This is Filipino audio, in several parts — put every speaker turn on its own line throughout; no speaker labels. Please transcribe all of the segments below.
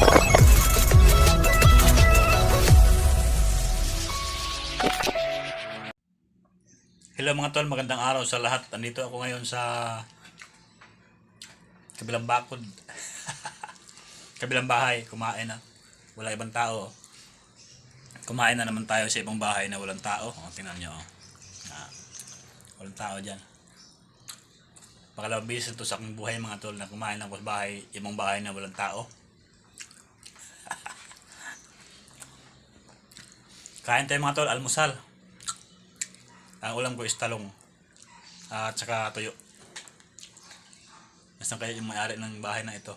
Hello mga tol, magandang araw sa lahat. Nandito ako ngayon sa kabilang bakod. kabilang bahay, kumain na. Wala ibang tao. Kumain na naman tayo sa ibang bahay na walang tao. O, tingnan nyo. oh. Ah, walang tao dyan. Pakalawang beses ito sa aking buhay mga tol na kumain sa bahay, ibang bahay na walang tao. Kain tayo mga tol, almusal. Ang ulam ko is talong. At saka tuyo. Nasaan kaya yung may-ari ng bahay na ito?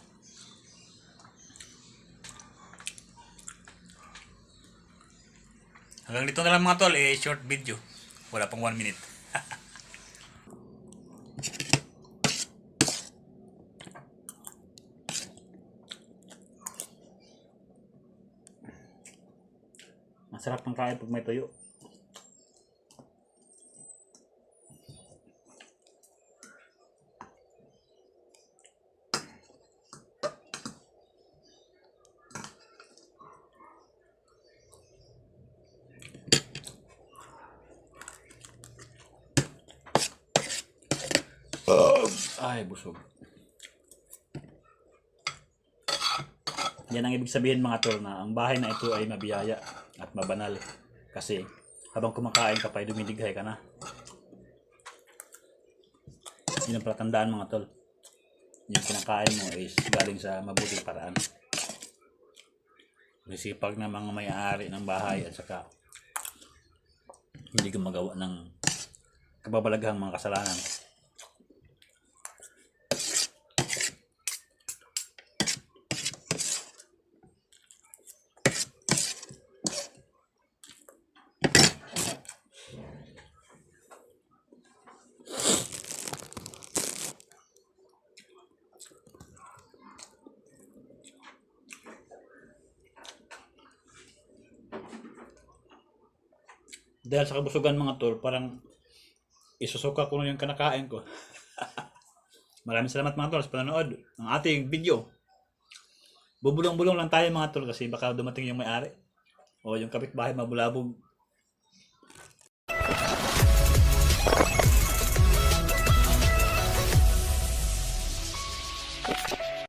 Hanggang dito na lang mga tol, eh, short video. Wala pang 1 minute. Masarap ng kain pag may tuyo. Ay, busog. Yan ang ibig sabihin mga tol na ang bahay na ito ay mabiyaya at mabanal. Kasi habang kumakain ka pa ay dumidighay ka na. Yun ang palatandaan mga tol. Yung kinakain mo is galing sa mabuting paraan. Masipag na mga may-ari ng bahay at saka hindi gumagawa ng kababalaghang mga kasalanan. Dahil sa kabusugan mga tol, parang isusuka ko na yung kanakain ko. Maraming salamat mga tol sa panonood ng ating video. Bubulong-bulong lang tayo mga tol kasi baka dumating yung may-ari. O yung kapitbahay mabulabog.